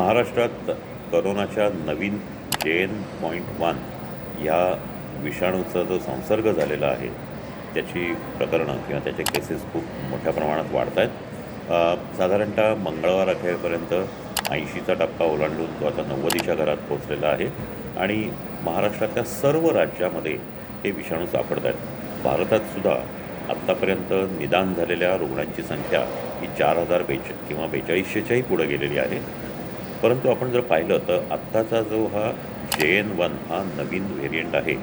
महाराष्ट्रात करोनाच्या नवीन जेन point one या विषाणूचा जो संसर्ग झालेला आहे त्याची प्रकरणं किंवा त्याचे केसेस खूप मोठ्या प्रमाणात वाढत आहेत साधारणतः मंगळवार अखेरपर्यंत ऐंशीचा टप्पा ओलांडून तो आता नव्वदीच्या घरात पोहोचलेला आहे आणि महाराष्ट्रातल्या सर्व राज्यामध्ये हे विषाणू सापडत आहेत भारतातसुद्धा आत्तापर्यंत निदान झालेल्या रुग्णांची संख्या ही चार हजार बेच किंवा बेचाळीसशेच्याही पुढे गेलेली आहे. परंतु आपण जर पाहिलं तर आत्ताचा जो हा जे एन वन हा नवीन व्हेरियंट आहे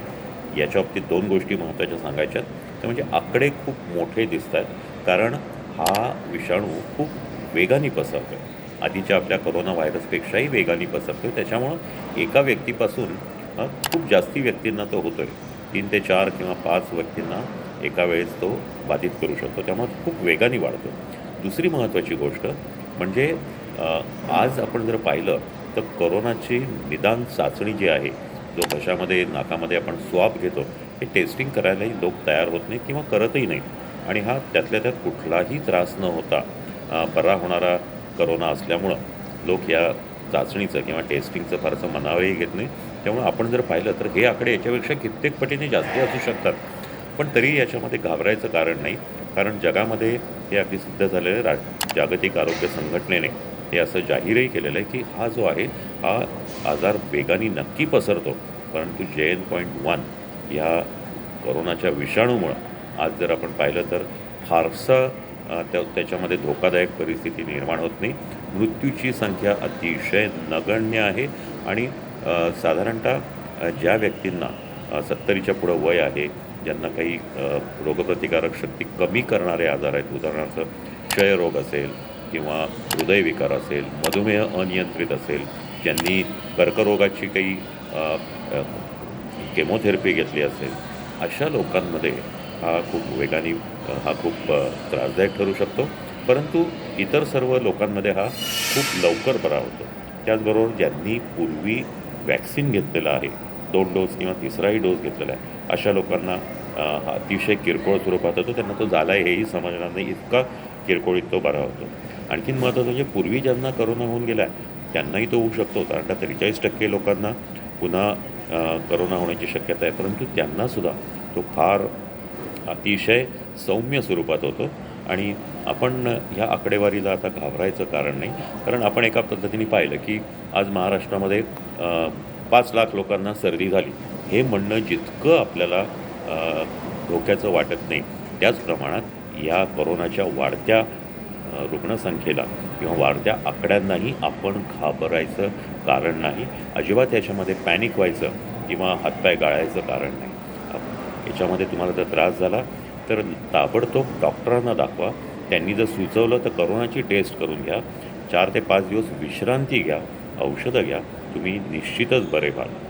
याच्या बाबतीत दोन गोष्टी महत्त्वाच्या सांगायच्यात ते म्हणजे आकडे खूप मोठे दिसत आहेत कारण हा विषाणू खूप वेगाने पसरतो आहे आधीच्या आपल्या कोरोना व्हायरसपेक्षाही वेगाने पसरतो आहे त्याच्यामुळं एका व्यक्तीपासून खूप जास्ती व्यक्तींना तो होतो आहे तीन ते चार किंवा पाच व्यक्तींना एका वेळेस तो बाधित करू शकतो त्यामुळे खूप वेगाने वाढतो दुसरी महत्त्वाची गोष्ट म्हणजे आज आपण जर पाहिलं तर करोनाची निदान चाचणी जी आहे जो घशामध्ये नाकामध्ये आपण स्वाब घेतो हे टेस्टिंग करायलाही लोक तयार होत नाही किंवा करतही नाही. आणि हा त्यातल्या त्यात कुठलाही त्रास न होता बरा होणारा करोना असल्यामुळं लोक या चाचणीचं किंवा टेस्टिंगचं फारसं मनावही घेत नाही. त्यामुळे आपण जर पाहिलं तर हे आकडे याच्यापेक्षा कित्येक पटीने जास्त असू शकतात. पण तरी याच्यामध्ये घाबरायचं कारण नाही. कारण जगामध्ये हे अगदी सिद्ध झालेलं रा जागतिक आरोग्य संघटनेने हे असं जाहीरही केलेलं आहे की हा जो आहे हा आजार वेगाने नक्की पसरतो. परंतु जे एन पॉईंट वन ह्या कोरोनाच्या विषाणूमुळं आज जर आपण पाहिलं तर फारसा त्या त्याच्यामध्ये धोकादायक परिस्थिती निर्माण होत नाही. मृत्यूची संख्या अतिशय नगण्य आहे आणि साधारणतः ज्या व्यक्तींना सत्तरीच्या पुढं वय आहे ज्यांना काही रोगप्रतिकारक शक्ती कमी करणारे आजार आहेत उदाहरणार्थ क्षयरोग असेल किंवा हृदयविकार असेल मधुमेह अनियंत्रित असेल ज्यांनी कर्करोगाची काही केमोथेरपी घेतली असेल अशा लोकांमध्ये हा खूप वेगाने हा खूप त्रासदायक ठरू शकतो. परंतु इतर सर्व लोकांमध्ये हा खूप लवकर बरा होतो. त्याचबरोबर ज्यांनी पूर्वी वॅक्सिन घेतलेलं आहे दोन डोस किंवा तिसराही डोस घेतलेला आहे अशा लोकांना हा अतिशय किरकोळ स्वरूपात होतो. त्यांना तो झाला आहे हेही समजणार नाही. इतका किरकोळीत तो बरा होतो. आणखीन महत्त्वाचं म्हणजे पूर्वी ज्यांना करोना होऊन गेला आहे त्यांनाही तो होऊ शकतो. कारण का त्रेचाळीस टक्के लोकांना पुन्हा करोना होण्याची शक्यता आहे. परंतु त्यांनासुद्धा तो फार अतिशय सौम्य स्वरूपात होतो. आणि आपण ह्या आकडेवारीला आता घाबरायचं कारण नाही. कारण आपण एका पद्धतीने पाहिलं की आज महाराष्ट्रामध्ये पाच लाख लोकांना सर्दी झाली. हे म्हणणं जितकं आपल्याला धोक्याचं वाटत नाही. त्याच प्रमाणात या कोरोनाच्या वाढत्या रुग्णसंख्येला किंवा वाढत्या आकड्यांनाही आपण घाबरायचं कारण नाही. अजिबात याच्यामध्ये पॅनिक व्हायचं किंवा हातपाय गाळायचं कारण नाही. याच्यामध्ये तुम्हाला जर त्रास झाला तर ताबडतोब डॉक्टरांना दाखवा. त्यांनी जर सुचवलं तर करोनाची टेस्ट करून घ्या. चार ते पाच दिवस विश्रांती घ्या औषधं घ्या. तुम्ही निश्चितच बरे व्हाल.